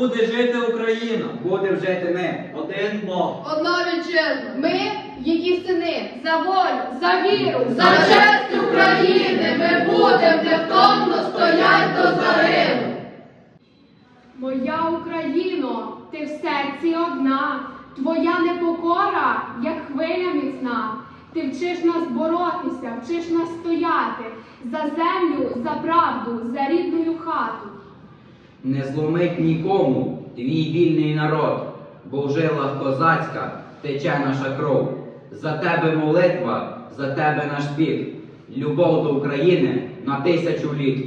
Буде жити Україна. Будем жити ми. Один Бог. Одна вітчизна. Ми, її сини, за волю, за віру, За честь України ми будем невтомно стоять до зарину. Моя Україно, ти в серці одна, твоя непокора, як хвиля міцна. Ти вчиш нас боротися, вчиш нас стояти за землю, за правду, за рідною хату. Не зломить нікому твій вільний народ, бо в жилах козацька тече наша кров. За тебе молитва, за тебе наш спів, любов до України на тисячу літ.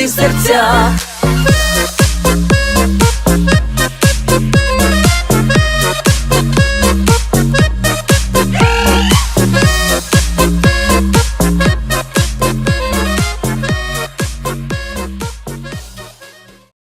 веде дорога,